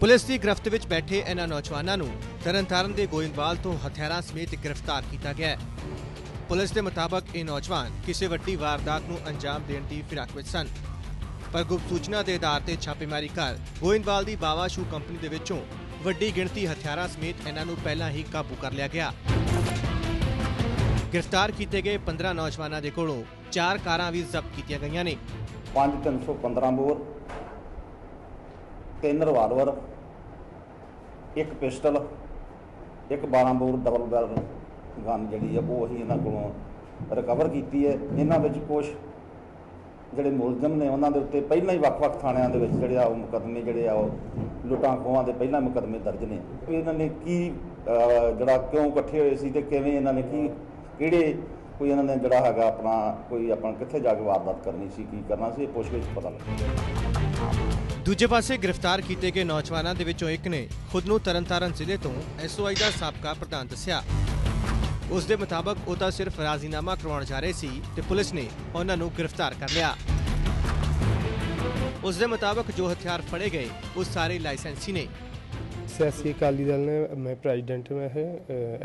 Police ਦੀ ਗ੍ਰਿਫਤ ਵਿੱਚ ਬੈਠੇ ਇਹਨਾਂ ਨੌਜਵਾਨਾਂ ਨੂੰ ਤਰਨਤਾਰਨ ਦੇ ਗੋਇੰਦਵਾਲ ਤੋਂ ਹਥਿਆਰਾਂ ਸਮੇਤ ਗ੍ਰਿਫਤਾਰ ਕੀਤਾ ਗਿਆ ਹੈ। ਪੁਲਿਸ ਦੇ ਮੁਤਾਬਕ ਇਹ ਨੌਜਵਾਨ ਕਿਸੇ ਵੱਡੀ ਵਾਰਦਾਤ ਨੂੰ ਅੰਜਾਮ ਦੇਣ ਦੀ ਫਿਰਾਕ ਵਿੱਚ ਸਨ। ਪਰ ਗੁਪਤ ਸੂਚਨਾ ਦੇ ਆਧਾਰ ਤੇ ਛਾਪੇਮਾਰੀ ਕਰ ਗੋਇੰਦਵਾਲ ਦੀ ਬਾਵਾ ਸ਼ੂ ਕੰਪਨੀ ਦੇ ਵਿੱਚੋਂ ਵੱਡੀ ਗਿਣਤੀ ਹਥਿਆਰਾਂ ਸਮੇਤ ਇਹਨਾਂ ਨੂੰ ਪਹਿਲਾਂ ਹੀ ਕਾਬੂ ਕਰ ਲਿਆ ਗਿਆ। ਗ੍ਰਿਫਤਾਰ ਕੀਤੇ ਗਏ 15 ਨੌਜਵਾਨਾਂ ਦੇ ਕੋਲੋਂ ਚਾਰ ਕਾਰਾਂ ਵੀ ਜ਼ਬਤ ਕੀਤੀਆਂ ਗਈਆਂ ਨੇ। 5315 ਬੋਰ, ਤਿੰਨ ਰਿਵਾਲਵਰ ਇੱਕ ਪਿਸਟਲ, ਇੱਕ 12 ਬੋਰ ਡਬਲ ਬੈਰਲ ਗਨ ਜਿਹੜੀ ਆ, ਉਹ ਅਸੀਂ ਇਹਨਾਂ ਕੋਲੋਂ ਰਿਕਵਰ ਕੀਤੀ ਹੈ। ਇਹਨਾਂ ਵਿੱਚ ਕੁਝ ਜਿਹੜੇ ਮੁਲਜ਼ਮ ਨੇ ਉਹਨਾਂ ਦੇ ਉੱਤੇ ਪਹਿਲਾਂ ਹੀ ਵੱਖ-ਵੱਖ ਥਾਣਿਆਂ ਦੇ ਵਿੱਚ ਜਿਹੜੇ ਆ, ਉਹ ਮੁਕੱਦਮੇ ਜਿਹੜੇ ਆ, ਉਹ ਲੁੱਟਾਂ ਖੋਹਾਂ ਦੇ ਪਹਿਲਾਂ ਮੁਕੱਦਮੇ ਦਰਜ ਨੇ। ਇਹਨਾਂ ਨੇ ਕੀ ਜਿਹੜਾ ਕਿਉਂ ਇਕੱਠੇ ਹੋਏ ਸੀ ਤੇ ਕਿਵੇਂ ਇਹਨਾਂ ਨੇ ਕੀ, ਕਿਹੜੇ ਕੋਈ ਇਹਨਾਂ ਨੇ ਜਿਹੜਾ ਹੈਗਾ ਆਪਣਾ ਕੋਈ ਆਪਣਾ ਕਿੱਥੇ ਜਾ ਕੇ ਵਾਰਦਾਤ ਕਰਨੀ ਸੀ ਕੀ ਕਰਨਾ ਸੀ ਇਹ ਪੁੱਛ ਵਿੱਚ ਪਤਾ ਲੱਗੇਗਾ ਦੂਜੇ ਪਾਸੇ ਗ੍ਰਿਫਤਾਰ ਕੀਤੇ ਗਏ ਨੌਜਵਾਨਾਂ ਦੇ ਵਿੱਚੋਂ ਇੱਕ ਨੇ ਖੁਦ ਨੂੰ ਤਰਨਤਾਰਨ ਜ਼ਿਲ੍ਹੇ ਤੋਂ ਐਸਓਆਈ ਦਾ ਸਾਬਕਾ ਪ੍ਰਧਾਨ ਦੱਸਿਆ। ਉਸ ਦੇ ਮੁਤਾਬਕ ਉਹ ਤਾਂ ਸਿਰਫ ਰਾਜ਼ੀਨਾਮਾ ਕਰਵਾਉਣ ਜਾ ਰਹੇ ਸੀ ਤੇ ਪੁਲਿਸ ਨੇ ਉਹਨਾਂ ਨੂੰ ਗ੍ਰਿਫਤਾਰ ਕਰ ਲਿਆ। ਉਸ ਦੇ ਮੁਤਾਬਕ ਜੋ ਹਥਿਆਰ ਫੜੇ ਗਏ ਉਹ ਸਾਰੇ ਲਾਇਸੈਂਸੀ ਨੇ। ਸਿਆਸੀ ਅਕਾਲੀ ਦਲ ਨੇ ਮੈਂ ਪ੍ਰੈਜ਼ੀਡੈਂਟ ਮੈਂ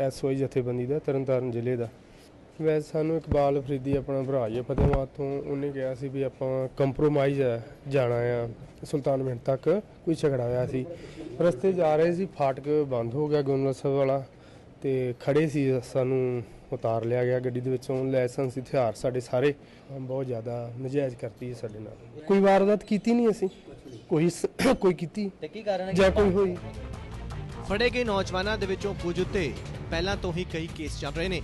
ਐਸਓਆਈ ਜਥੇਬੰਦੀ ਦਾ ਤਰਨਤਾਰਨ ਜ਼ਿਲ੍ਹੇ ਦਾ। ਵੈਸੇ ਸਾਨੂੰ ਇਕਬਾਲ ਫਰੀਦੀ ਆਪਣਾ ਭਰਾ ਹੈ ਫਤਿਹਵਾਦ ਤੋਂ ਉਹਨੇ ਕਿਹਾ ਸੀ ਵੀ ਆਪਾਂ ਕੰਪਰੋਮਾਈਜ਼ ਜਾਣਾ ਆ ਸੁਲਤਾਨਪੁਰ ਤੱਕ ਕੋਈ ਝਗੜਾ ਹੋਇਆ ਸੀ। ਰਸਤੇ ਜਾ ਰਹੇ ਸੀ ਫਾਟਕ ਬੰਦ ਹੋ ਗਿਆ ਸਾਹਿਬ ਵਾਲਾ ਤੇ ਖੜੇ ਸੀ ਸਾਨੂੰ ਉਤਾਰ ਲਿਆ ਗਿਆ ਗੱਡੀ ਦੇ ਵਿੱਚੋਂ ਲਾਇਸੈਂਸ ਹਥਿਆਰ ਸਾਡੇ ਸਾਰੇ। ਬਹੁਤ ਜ਼ਿਆਦਾ ਨਜਾਇਜ਼ ਕਰਤੀ ਹੈ ਸਾਡੇ ਨਾਲ। ਕੋਈ ਵਾਰਦਾਤ ਕੀਤੀ ਨਹੀਂ ਅਸੀਂ? ਕੋਈ ਸ- ਕੋਈ ਕੀਤੀ? ਤੇ ਕੀ ਕਾਰਨ ਹੈ ਜਾਂ ਕੋਈ ਹੋਈ? ਫੜੇ ਗਏ ਨੌਜਵਾਨਾਂ ਦੇ ਵਿੱਚੋਂ ਕੁਝ ਉੱਤੇ ਪਹਿਲਾਂ ਤੋਂ ਹੀ ਕਈ ਕੇਸ ਚੱਲ ਰਹੇ ਨੇ।